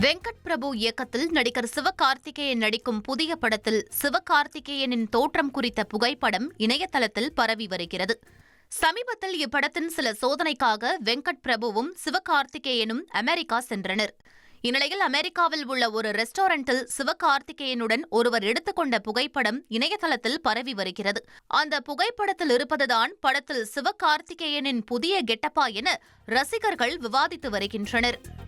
வெங்கட் பிரபு இயக்கத்தில் நடிகர் சிவகார்த்திகேயன் நடிக்கும் புதிய படத்தில் சிவகார்த்திகேயனின் தோற்றம் குறித்த புகைப்படம் இணையதளத்தில் பரவி வருகிறது. சமீபத்தில் இப்படத்தின் சில சோதனைக்காக வெங்கட் பிரபுவும் சிவகார்த்திகேயனும் அமெரிக்கா சென்றனர். இந்நிலையில் அமெரிக்காவில் உள்ள ஒரு ரெஸ்டாரண்டில் சிவகார்த்திகேயனுடன் ஒருவர் எடுத்துக்கொண்ட புகைப்படம் இணையதளத்தில் பரவி வருகிறது. அந்த புகைப்படத்தில் இருப்பதுதான் படத்தில் சிவகார்த்திகேயனின் புதிய கெட்டப்பா என ரசிகர்கள் விவாதித்து வருகின்றனர்.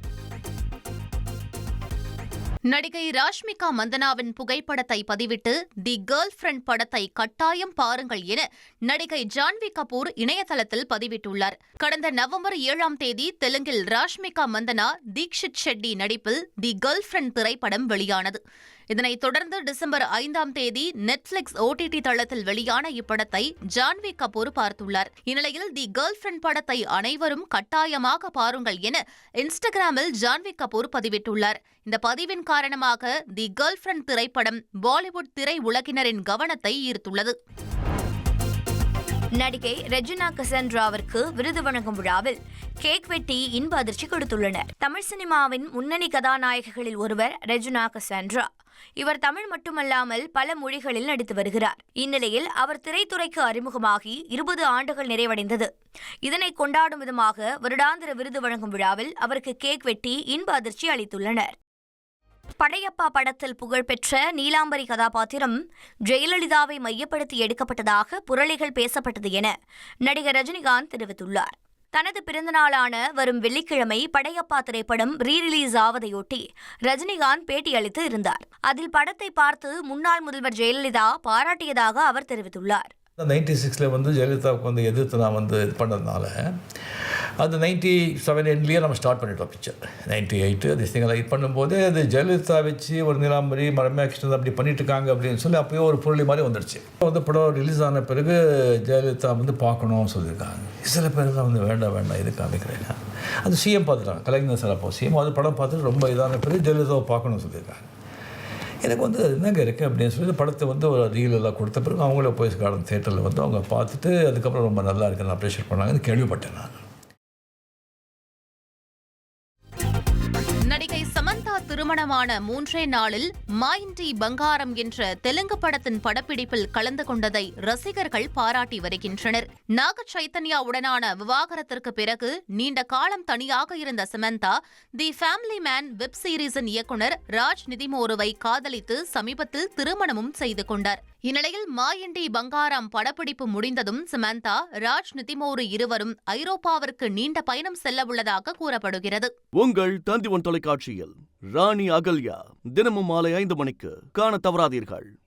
நடிகை ராஷ்மிகா மந்தனாவின் புகைப்படத்தை பதிவிட்டு தி கேர்ள் ஃபிரெண்ட் படத்தை கட்டாயம் பாருங்கள் என நடிகை ஜான்வி கபூர் இணையதளத்தில் பதிவிட்டுள்ளார். கடந்த நவம்பர் ஏழாம் தேதி தெலுங்கில் ராஷ்மிகா மந்தனா தீக்ஷித் ஷெட்டி நடிப்பில் தி கேர்ள் ஃபிரெண்ட் திரைப்படம் வெளியானது. இதனைத் தொடர்ந்து டிசம்பர் ஐந்தாம் தேதி நெட்ஃபிளிக்ஸ் ஓடிடி தளத்தில் வெளியான இப்படத்தை ஜான்வி கபூர் பார்த்துள்ளார். இந்நிலையில் தி கேர்ள் ஃபிரெண்ட் படத்தை அனைவரும் கட்டாயமாக பாருங்கள் என இன்ஸ்டாகிராமில் ஜான்வி கபூர் பதிவிட்டுள்ளார். இந்த பதிவின் காரணமாக தி கேர்ள் ஃபிரண்ட் திரைப்படம் பாலிவுட் திரை உலகினரின் கவனத்தை ஈர்த்துள்ளது. நடிகை ரெஜினா கசன்ட்ராவிற்கு விருது வழங்கும் விழாவில் கேக் வெட்டி இன்ப அதிர்ச்சி கொடுத்துள்ளனர். தமிழ் சினிமாவின் முன்னணி கதாநாயகிகளில் ஒருவர் ரெஜினா கசன்ட்ரா இவர் தமிழ் மட்டுமல்லாமல் பல மொழிகளில் நடித்து வருகிறார். இந்நிலையில் அவர் திரைத்துறைக்கு அறிமுகமாகி இருபது ஆண்டுகள் நிறைவடைந்தது. இதனை கொண்டாடும் விதமாக வருடாந்திர விருது வழங்கும் விழாவில் அவருக்கு கேக் வெட்டி இன்ப அதிர்ச்சி அளித்துள்ளனர். படையப்பா படத்தில் புகழ்பெற்ற நீலாம்பரி கதாபாத்திரம் ஜெயலலிதாவை மையப்படுத்தி எடுக்கப்பட்டதாக புரளிகள் பேசப்பட்டது என நடிகர் ரஜினிகாந்த் தெரிவித்துள்ளார். தனது பிறந்தநாளான வரும் வெள்ளிக்கிழமை படையப்பா திரைப்படம் ரீ ரிலீஸ் ஆவதையொட்டி ரஜினிகாந்த் பேட்டியளித்து இருந்தார். அதில் படத்தை பார்த்து முன்னாள் முதல்வர் ஜெயலலிதா பாராட்டியதாக அவர் தெரிவித்துள்ளார். நைன்டி சிக்ஸில் வந்து ஜெயலலிதாவுக்கு வந்து எதிர்த்து நான் வந்து இது பண்ணதுனால அந்த நைன்ட்டி செவன் எண்ட்லேயே நம்ம ஸ்டார்ட் பண்ணிட்டோம் பிக்சர் நைன்ட்டி எயிட்டு அது திங்கெல்லாம் இது பண்ணும்போது அது ஜெயலலிதா வச்சு ஒரு நிலாம்பரி மரமே கிருஷ்ணன் அப்படி பண்ணிட்டு இருக்காங்க அப்படின்னு சொல்லி அப்போயே ஒரு புரளி மாதிரி வந்துடுச்சு வந்து படம் ரிலீஸ் ஆன பிறகு ஜெயலலிதா வந்து பார்க்கணும்னு சொல்லியிருக்காங்க. சில பேர்லாம் வந்து வேண்டாம் வேண்டாம் இது காமிக்கிறேன் அது சிஎம் பார்த்துட்டாங்க கலைஞர் சார் அப்போ சிஎம் அது படம் பார்த்துட்டு ரொம்ப இதான பிறகு ஜெயலலிதாவை பார்க்கணும்னு சொல்லியிருக்காங்க. எனக்கு வந்து அது என்னங்க இருக்குது அப்படின்னு சொல்லி படத்தை வந்து ஒரு ரீல் எல்லாம் கொடுத்த பிறகு அவங்களே போய் கார்டன் தேட்டரில் வந்து அவங்க பார்த்துட்டு அதுக்கப்புறம் ரொம்ப நல்லா இருக்குன்னு அப்ரிஷியேட் பண்ணாங்கன்னு கேள்விப்பட்டேன் நான். திருமணமான மூன்றே நாளில் மாயின்டி பங்காரம் என்ற தெலுங்கு படத்தின் படப்பிடிப்பில் கலந்து கொண்டதை ரசிகர்கள் பாராட்டி வருகின்றனர். நாக சைத்தன்யாவுடனான விவாகரத்திற்கு பிறகு நீண்ட காலம் தனியாக இருந்த Samantha the family man web சீரிஸின் இயக்குனர் ராஜ் நிதிமோருவை காதலித்து சமீபத்தில் திருமணமும் செய்து கொண்டார். இந்நிலையில் மாயண்டி பங்காரம் படப்பிடிப்பு முடிந்ததும் சமந்தா ராஜ் நிதிமோரு இருவரும் ஐரோப்பாவிற்கு நீண்ட பயணம் செல்ல உள்ளதாக கூறப்படுகிறது. உங்கள் தந்திவன் தொலைக்காட்சியில் ராணி அகல்யா தினமும் மாலை ஐந்து மணிக்கு காண தவறாதீர்கள்.